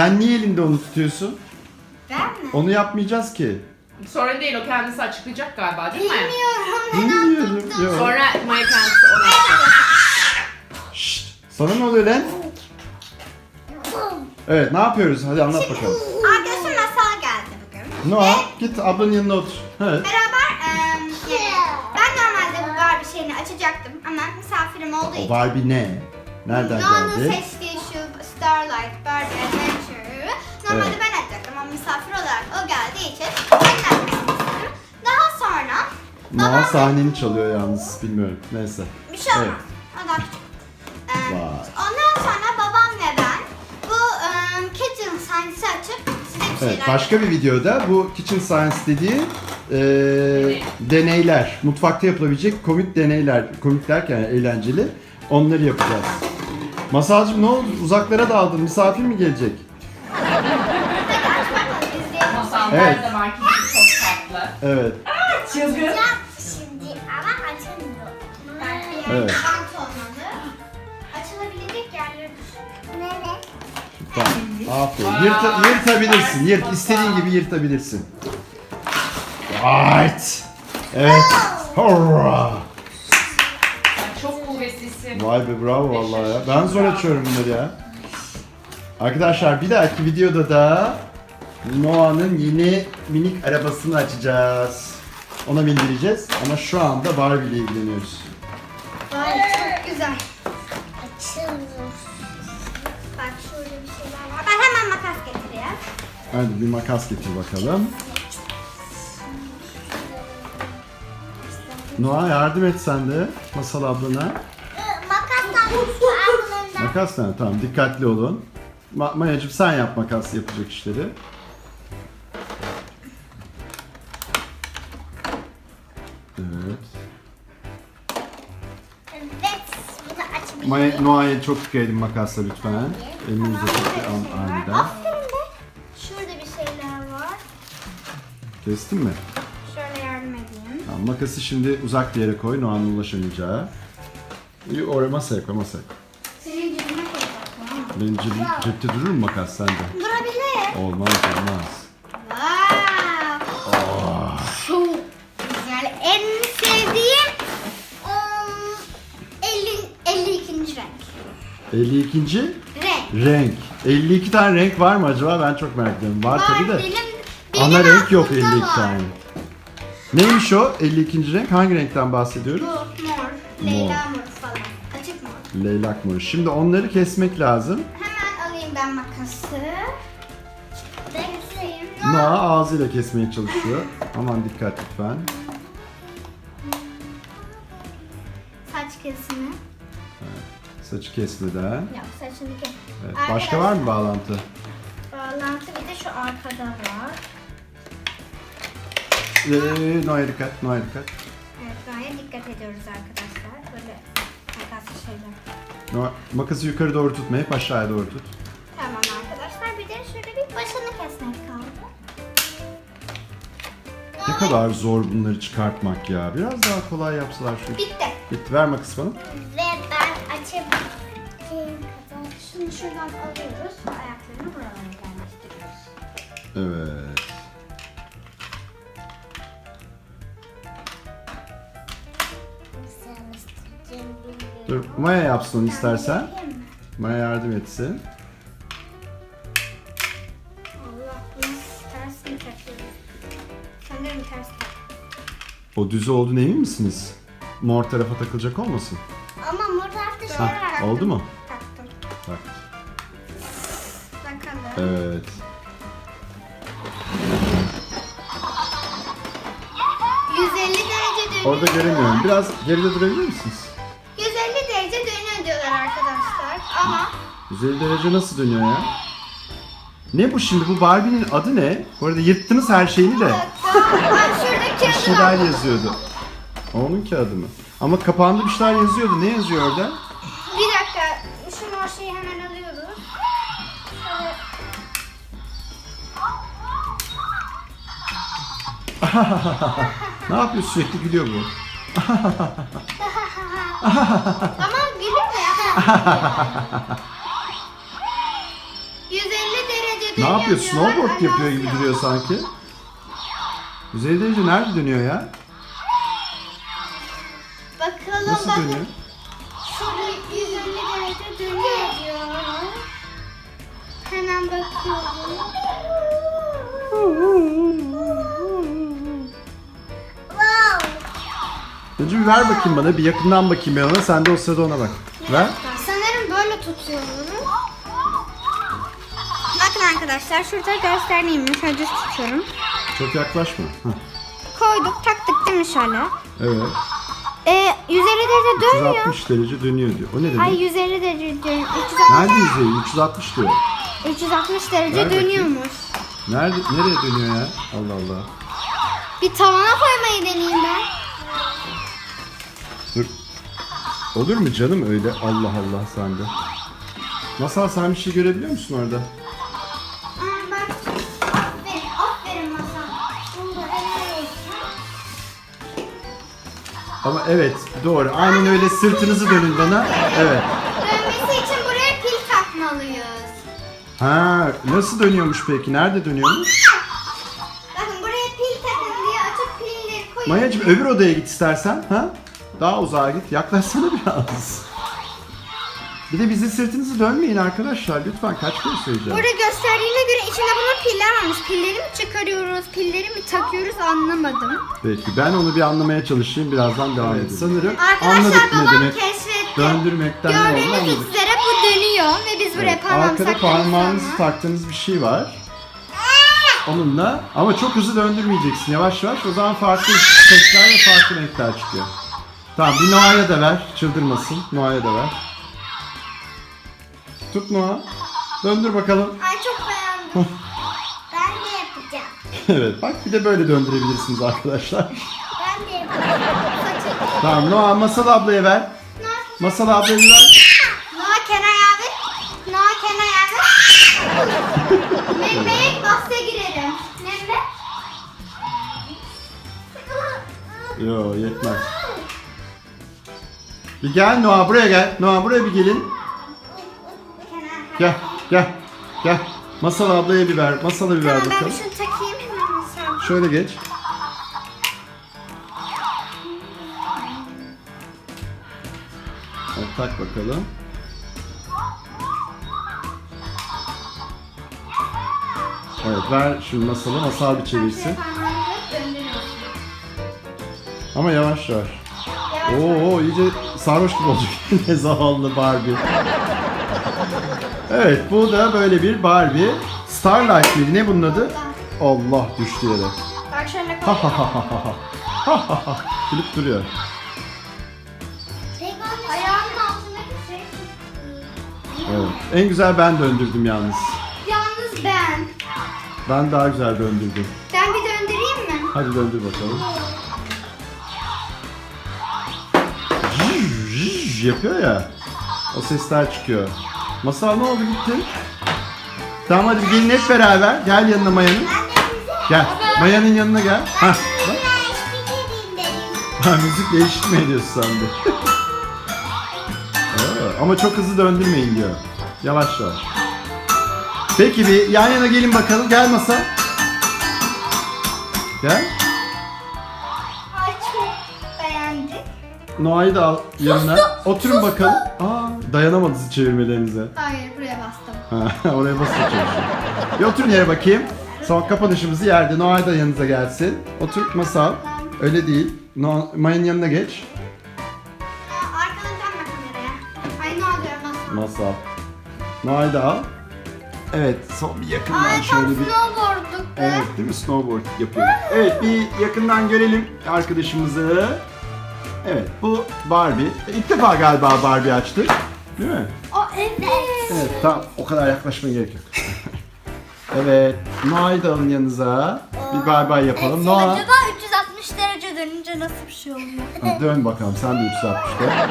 Sen niye elinde onu tutuyorsun? Ben mi? Onu yapmayacağız ki. Sorun değil o kendisi açıklayacak galiba değil mi? Bilmiyorum. Bilmiyorum. Yok. Sonra Maya kendisi onu. Şşt, sana ne oluyor lan? Evet ne yapıyoruz? Hadi anlat bakalım. Arkadaşım masal geldi bugün. Noah git ablanın yanına otur. Evet. Beraber yani ben normalde bu Barbie şeyini açacaktım ama misafirim olduğu O için. Barbie ne? Nereden Noah'nın geldi? seçtiği Noah sahneni çalıyor yalnız bilmiyorum. Neyse. bir şey olmaz. Evet. O küçük. Vay. ondan sonra babam ve ben bu em, Kitchen Science'ı açıp size bir şeyler Evet, başka bir videoda bu Kitchen Science dediği eee, deneyler, mutfakta yapılabilecek komik deneyler, komik derken yani eğlenceli, onları yapacağız. Masalcığım ne oldu? Uzaklara daldın, misafir mi gelecek? izleyelim. Masallar Evet. da var ki çok tatlı. Evet, Çılgın. Evet. Bant olmalı. Açılabilecek yerleri düşün. Evet. tamam. Aferin. Yırta, yırtabilirsin, yırt. istediğin gibi yırtabilirsin. Right. Evet. Hurra. Sen çok kuvvetlisin. Vay be bravo vallahi ya. Ben zor açıyorum bunları ya. Arkadaşlar bir dahaki videoda da Noah'nın yeni minik arabasını açacağız. Ona bindireceğiz ama şu anda Barbie ile ilgileniyoruz. Bak şurada bir şeyler var. Ben hemen makas getireyim. Hadi bir makas getir bakalım. Noah yardım et sen de Masal ablana. Makasla aklında. Makas ne? Tamam dikkatli olun. Ma Mayacım sen yap makas yapacak işleri. Evet. Maya, Noah'ya çok dikkat edin makasla lütfen. Elinizde çok an, aniden. Be. Şurada bir şeyler var. Kestin mi? Şöyle yardım edeyim. Tamam, makası şimdi uzak bir yere koy Noah'nın ulaşamayacağı. İyi, Oraya masaya koy masaya koy. Senin cebine koyacaktım ama. Benim cebim, cepte durur mu makas sende? Durabilir. Olmaz olmaz. Wow. Çok güzel. En sevdiğim um, 50, 52. renk. 52. Renk. renk. 52 tane renk var mı acaba? Ben çok merak ediyorum. Var, tabii de. Benim, benim Ana renk yok aklımda 52 var. tane. Neymiş o 52. renk? Hangi renkten bahsediyoruz? Bu mor. Leyla mor falan. Açık mor. Leylak moru. Şimdi onları kesmek lazım. Hemen alayım ben makası. Bekleyin. Noah ağzıyla kesmeye çalışıyor. Aman dikkat lütfen. Saçı kesmeden. Yok saçını kes. Evet. Başka var mı bağlantı? Bağlantı bir de şu arkada var. Ee, Noah'ya dikkat, Noah'ya dikkat. Evet gayet dikkat ediyoruz arkadaşlar. Böyle makaslı şeyler. Noah, makası yukarı doğru tutma, hep aşağıya doğru tut. Tamam arkadaşlar bir de şöyle bir başını kesmek kaldı. Ne kadar zor bunları çıkartmak ya. Biraz daha kolay yapsalar şu. Bitti. Bitti, ver makası bana. Ve ben açabildiğim Şunu şuradan alıyoruz. Ayaklarını buralara yerleştiriyoruz. Evet. Dur, Maya yapsın istersen. Maya yardım etsin. O düz olduğunu emin misiniz? Mor tarafa takılacak olmasın? Ama mor tarafta şey var. oldu mu? Taktım. Bak. Evet. %50 derece dönüyor. Orada göremiyorum. Biraz geride durabilir misiniz? 150 derece dönüyor diyorlar arkadaşlar. Ama 150 derece nasıl dönüyor ya? Ne bu şimdi? Bu Barbie'nin adı ne? Bu arada yırttınız her şeyini de. ben şuradaki Bir şeyler yazıyordu. Onun kağıdı mı? Ama kapağında bir şeyler yazıyordu. Ne yazıyor orada? Bir dakika. Şu mor şeyi hemen alıyoruz. Ne yapıyor sürekli gülüyor bu. Tamam gülüm ya. 150 derece Ne dönüyor yapıyor? Snowboard yapıyor gibi duruyor sanki. 150 derece nerede dönüyor ya? Bakalım Nasıl bakın. dönüyor? Şurada 150 derece dönüyor diyor. Hemen bakıyorum. Önce bir ver bakayım bana. Bir yakından bakayım ben ona. Sen de o sırada ona bak. Ver. Sanırım böyle tutuyorum. Bakın arkadaşlar şurada göstereyim mi? Şöyle düz tutuyorum. Çok yaklaşma. Hah, Koyduk taktık değil mi şöyle? Evet. Ee, 150 derece dönüyor. 360 derece dönüyor diyor. O ne demek? Ay 150 derece dönüyor. Nerede yüzeyi? 360 diyor. 360 derece Ver bakayım. dönüyormuş. Nerede? Nereye dönüyor ya? Allah Allah. Bir tavana koymayı deneyeyim ben. Olur mu canım öyle? Allah Allah sende. Masal sen bir şey görebiliyor musun orada? Aa, bak. Aferin, aferin masa. Bunda evet. Ama evet doğru. Aynen öyle sırtınızı dönün bana. Evet. Dönmesi için buraya pil takmalıyız. Ha nasıl dönüyormuş peki? Nerede dönüyormuş? Bakın buraya pil takın diye açıp pilleri koyun. Mayacığım öbür odaya git istersen. Ha? Daha uzağa git. Yaklaşsana biraz. Bir de bizi sırtınızı dönmeyin arkadaşlar. Lütfen kaç kere söyleyeceğim. Burada gösterdiğine göre içinde bunun piller varmış. Pilleri mi çıkarıyoruz, pilleri mi takıyoruz anlamadım. Peki ben onu bir anlamaya çalışayım. Birazdan devam edelim. Sanırım Arkadaşlar anladık ne babam demek. keşfetti. Döndürmekten ne olduğunu Gördüğünüz anladık. üzere bu dönüyor ve biz buraya Evet, parmağımızı Arkada taktığımız parmağınızı zaman- taktığınız bir şey var. Onunla ama çok hızlı döndürmeyeceksin. Yavaş yavaş. O zaman farklı sesler ve farklı renkler çıkıyor. Tamam bir Noah'ya da ver. Çıldırmasın. Noah'ya da ver. Tut Noah. Döndür bakalım. Ay çok beğendim. Ben de yapacağım. evet bak bir de böyle döndürebilirsiniz arkadaşlar. Ben de yapacağım. Tamam Noah Masal ablaya ver. Masal ablaya ver. Noah can I have it? Noah can I have it? Mehmet bahse girerim. Mehmet. Yo yetmez. Bir gel Noah buraya gel. Noah buraya bir gelin. Gel gel gel. Masal ablaya bir ver. Masala bir ver Tamam ben bakalım. şunu takayım hemen. Şöyle geç. Evet, tak bakalım. Evet ver şimdi masalı masal bir çevirsin. Ama yavaş yavaş. Oo iyice sarhoş gibi olacak. ne zavallı Barbie. Evet bu da böyle bir Barbie. Starlight mıydı? Ne bunun adı? Allah düştü yere. Bak şöyle Ha ha ha ha ha. Ha ha ha. Gülüp duruyor. Altındaki şey çıktı. Evet. En güzel ben döndürdüm yalnız. Yalnız ben. Ben daha güzel döndürdüm. Ben bir döndüreyim mi? Hadi döndür bakalım. Yapıyor ya. O sesler çıkıyor. Masal ne oldu gittin? Tamam hadi bir gelin hep beraber. Gel yanına Maya'nın. Gel. Maya'nın yanına gel. Hah. Bak. eşlik. Ha, müzikle eşit mi ediyorsun? Aa, Ama çok hızlı döndürmeyin diyor. Yavaş yavaş. Peki bir yan yana gelin bakalım. Gel masa. Gel. Noah'yı da al yanına. Oturun bakalım. Aa, dayanamadı sizi çevirmelerinize. Hayır buraya bastım. Ha, Oraya basın çalışıyor. Bir oturun yere bakayım. Son kapanışımızı yerde. Noah da yanınıza gelsin. Otur masal. Öyle değil. No, Maya'nın yanına geç. Aa, Arkadan dönme kameraya. Ay ne oluyor nasıl? Masal. Noah'yı da al. Evet, son bir yakından Ay tam şöyle bir... snowboardluk be. Evet, değil mi? Snowboard yapıyoruz. Evet, bir yakından görelim arkadaşımızı. Evet, bu Barbie. E, İlk defa galiba Barbie açtık. Değil mi? O evet. Evet, tamam. O kadar yaklaşmaya gerek yok. evet, Noah'yı da alın yanınıza. Bir bay bay yapalım. Noah, 360 derece dönünce nasıl bir şey oluyor? Hadi dön bakalım. Sen de 360'da.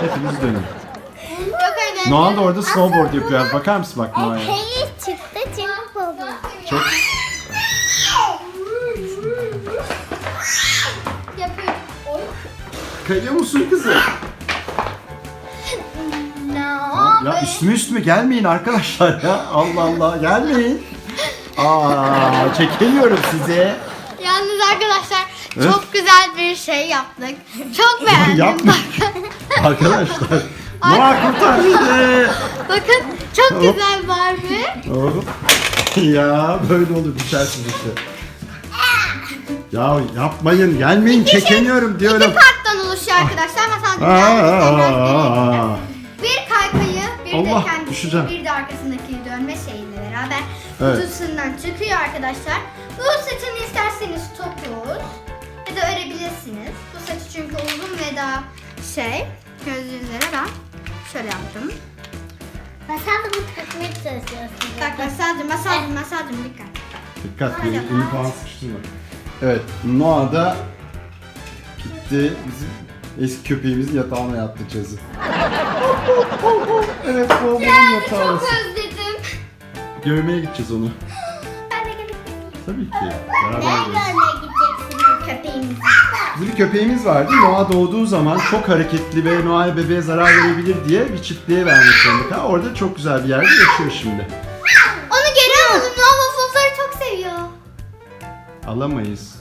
Hepiniz dönün. Yok öyle. Noah da orada snowboard yapıyor. Bakar mısın bak Noah'ya? Hayır çıktı çabuk oldu. Çok kayıyor musun kızım? No. Ya, üstüme üstüme gelmeyin arkadaşlar ya. Allah Allah gelmeyin. Aa çekemiyorum size. Yalnız arkadaşlar Evet. çok güzel bir şey yaptık. Çok beğendim. Yapma. Arkadaşlar. Noah kurtar beni. Bakın çok Hop. güzel Barbie. Hop. ya böyle olur düşersiniz işte. Ya yapmayın gelmeyin çekemiyorum diyorum. İki oluşuyor arkadaşlar. Mesela Aa. Bir kaykayı, bir Allah, de kendisi, düşeceğim. bir de arkasındaki dönme şeyiyle beraber Evet. kutusundan çıkıyor arkadaşlar. Bu saçını isterseniz topuz ya da örebilirsiniz. Bu saçı çünkü uzun ve daha şey. Gördüğünüz üzere ben şöyle yaptım. Masal da bu takmaya çalışıyorsun. Bak masalcım, masalcım, masalcım dikkat. Dikkat bir elini falan sıkıştırma. Evet Noah da gitti bizim eski köpeğimizin yatağına yattı Çezi. evet bu benim yatağı Çok orası. özledim. Görmeye gideceğiz onu. Ben de Tabii ki. Beraber Nereye gideriz. görmeye gideceksiniz? köpeğimizi. Bizim bir köpeğimiz vardı. Noah doğduğu zaman çok hareketli ve Noah'ya bebeğe zarar verebilir diye bir çiftliğe vermek zorunda. kaldı. Orada çok güzel bir yerde yaşıyor şimdi. Onu geri alalım. Noah waffle'ları çok seviyor. Alamayız.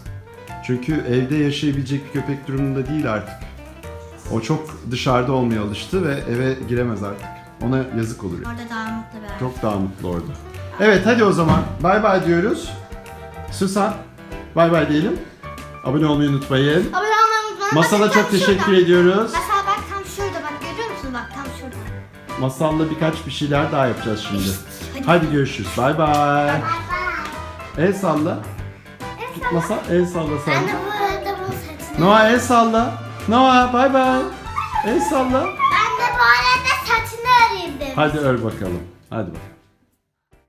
Çünkü evde yaşayabilecek bir köpek durumunda değil artık. O çok dışarıda olmaya alıştı ve eve giremez artık. Ona yazık olur. Orada daha mutlu bir Çok daha mutlu orada. Evet hadi o zaman bay bay diyoruz. Susan bay bay diyelim. Abone olmayı unutmayın. Abone olmayı unutmayın. Masala çok teşekkür şurada. ediyoruz. Masal bak tam şurada bak görüyor musun bak tam şurada. Masalla birkaç bir şeyler daha yapacağız şimdi. Hadi görüşürüz. Bay bay. El salla. Git Masal el salla Ben sen. de bu arada bu saçını... Noah el salla. Noah bay bay. El salla. Ben de bu arada saçını örüldüm. Hadi ör bakalım. Hadi bakalım.